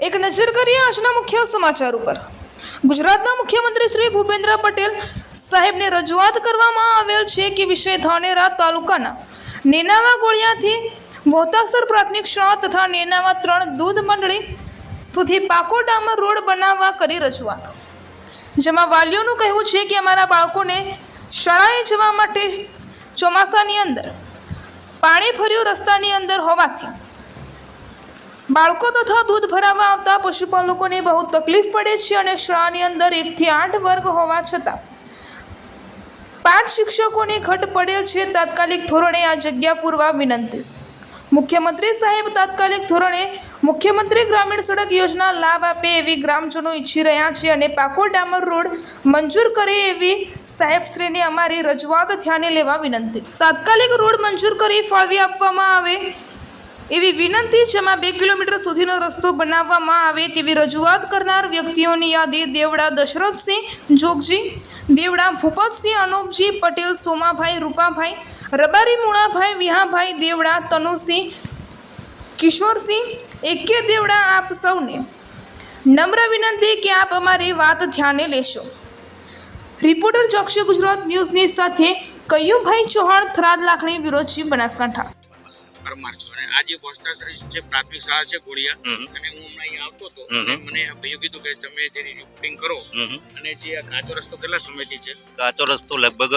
એક નજર કરીએ આજના મુખ્ય સમાચાર ઉપર. ગુજરાતના મુખ્યમંત્રી શ્રી ભૂપેન્દ્ર પટેલ સાહેબને રજૂઆત કરવામાં આવેલ છે કે વિષય ધાનેરા તાલુકાના નેનાવા ગોળિયાથી વોતાસર પ્રાથમિક શાળા તથા નેનાવા ત્રણ દૂધ મંડળી સુધી પાકોડામાં રોડ બનાવવા કરી રજૂઆત. જેમાં વાલીઓનું કહેવું છે કે અમારા બાળકોને શાળાએ જવા માટે ચોમાસાની અંદર પાણી ભર્યું રસ્તાની અંદર હોવાથી બાળકો તથા દૂધ ભરાવવા આવતા પશુપાલકોને બહુ તકલીફ પડે છે અને શાળાની અંદર એકથી આઠ વર્ગ હોવા છતાં પાંચ શિક્ષકોની ઘટ પડેલ છે તાત્કાલિક ધોરણે આ જગ્યા પૂરવા વિનંતી. મુખ્યમંત્રી સાહેબ તાત્કાલિક ધોરણે મુખ્યમંત્રી ગ્રામીણ સડક યોજના લાભ આપે એવી ગ્રામજનો ઈચ્છી રહ્યા છે અને પાકો ડામર રોડ મંજૂર કરે એવી સાહેબશ્રીને અમારી રજૂઆત ધ્યાને લેવા વિનંતી. તાત્કાલિક રોડ મંજૂર કરી ફાળવી આપવામાં આવે એવી વિનંતી જેમાં બે કિલોમીટર સુધીનો રસ્તો બનાવવામાં આવે તેવી રજૂઆત કરનાર વ્યક્તિઓની યાદી દેવડા દશરથસિંહ જોગજી, દેવડા ભૂપતસિંહ અનોપજી પટેલ, સોમાભાઈ રૂપાભાઈ, રબારી મુણાભાઈ વિહાભાઈ, દેવડા તનુસિંહ, કિશોરસિંહ, એકે દેવડા આપ સૌને નમ્ર વિનંતી કે આપ અમારી વાત ધ્યાને લેશો. રિપોર્ટર ચોક્ષી ગુજરાત ન્યૂઝની સાથે કયુભાઈ ચૌહાણ થરાદ લાખણી વિરોચી બનાસકાંઠા. પરમાર છું. અને આ જે બોસ્તાશ્રી જે પ્રાથમિક શાળા છે ગોળિયા અને હું હમણાં અહીંયા આવતો હતો મને ભાઈઓ કીધું કે તમે જેની રિપોર્ટિંગ કરો અને જે કાચો રસ્તો કેટલા સમયથી છે? કાચો રસ્તો લગભગ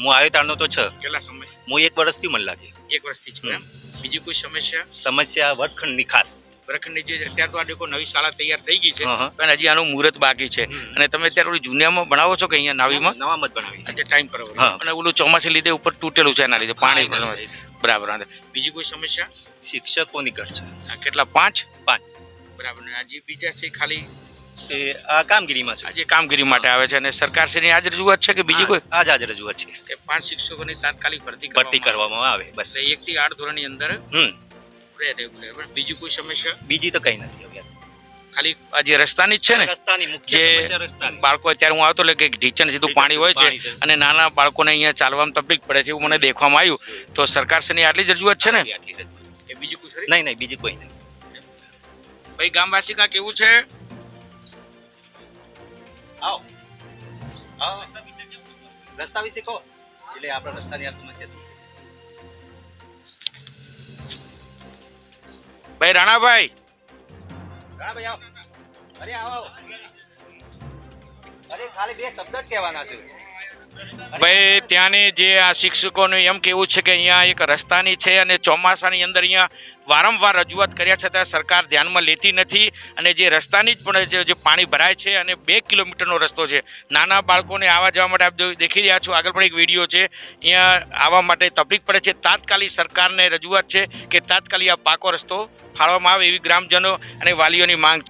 હું આવ્યો તારનો તો છે. કેટલા સમય? હું એક વર્ષથી મને લાગે એક વર્ષથી છું એમ? બીજી કોઈ સમસ્યા? સમસ્યા વર્ગખંડની ખાસ. વરખંડની જે અત્યારે તો આ દેખો નવી શાળા તૈયાર થઈ ગઈ છે. પણ હજી આનું મુહૂર્ત બાકી છે. અને તમે અત્યારે ઓલી જુનિયામાં ભણાવો છો કે અહીંયા નાવીમાં? નવામાં જ બનાવી આજે ટાઈમ પર અને ઓલું ચોમાસી લીધે ઉપર તૂટેલું છે એના લીધે પાણી બરાબર બીજી કોઈ સમસ્યા? શિક્ષકોની ઘટ છે. આ કેટલા પાંચ? પાંચ. બરાબર આજે આ જે બીજા છે ખાલી એ આ કામગીરીમાં છે. આજે કામગીરી માટે આવે છે અને સરકારશ્રીની આજ રજૂઆત છે કે બીજી કોઈ? આ જ આજ રજૂઆત છે. કે પાંચ શિક્ષકોની તાત્કાલિક ભરતી ભરતી કરવામાં આવે બસ. એટલે એક થી આઠ ધોરણની અંદર હમ. રહે રેગ્યુલર. બીજી કોઈ સમસ્યા? બીજી તો કઈ નથી ખાલી આ જે રસ્તાની જ છે ને રસ્તાની મુખ્ય જે સમસ્યા બાળકો અત્યારે હું આવતો એટલે કે ઢીચણ સીધું પાણી હોય છે અને નાના બાળકોને અહીંયા ચાલવામાં તકલીફ પડે છે એવું મને દેખવામાં આવ્યું. તો સરકારશ્રીની આટલી જ રજૂઆત છે ને? કે બીજું કોઈ નહીં નહીં બીજી કોઈ નહીં ભાઈ ગામવાસી કા કેવું છે? આવો. રસ્તા વિશે કહો. એટલે આપણે રસ્તાની આ સમસ્યા ભાઈ રાણાભાઈ. રાણાભાઈ આવો. અરે આવો. અરે ખાલી બે શબ્દ જ કહેવાના છે. ભાઈ, ત્યાંની જે આ શિક્ષકોનું એમ કેવું છે કે અહીંયા એક રસ્તાની છે અને ચોમાસાની અંદર અહીંયા વારંવાર રજૂઆત કર્યા છતાં સરકાર ધ્યાનમાં લેતી નથી અને જે રસ્તાની જ પણ જે- પાણી ભરાય છે અને બે કિલોમીટરનો રસ્તો છે. નાના બાળકોને આવવા જવા માટે આપ દેખી રહ્યા છો, આગળ પણ એક વીડિયો છે. અહીંયા આવવા માટે તકલીફ પડે છે. તાત્કાલિક સરકારને રજૂઆત છે કે તાત્કાલિક આ પાકો રસ્તો ફાળવામાં આવે એવી ગ્રામજનો અને વાલીઓની માંગ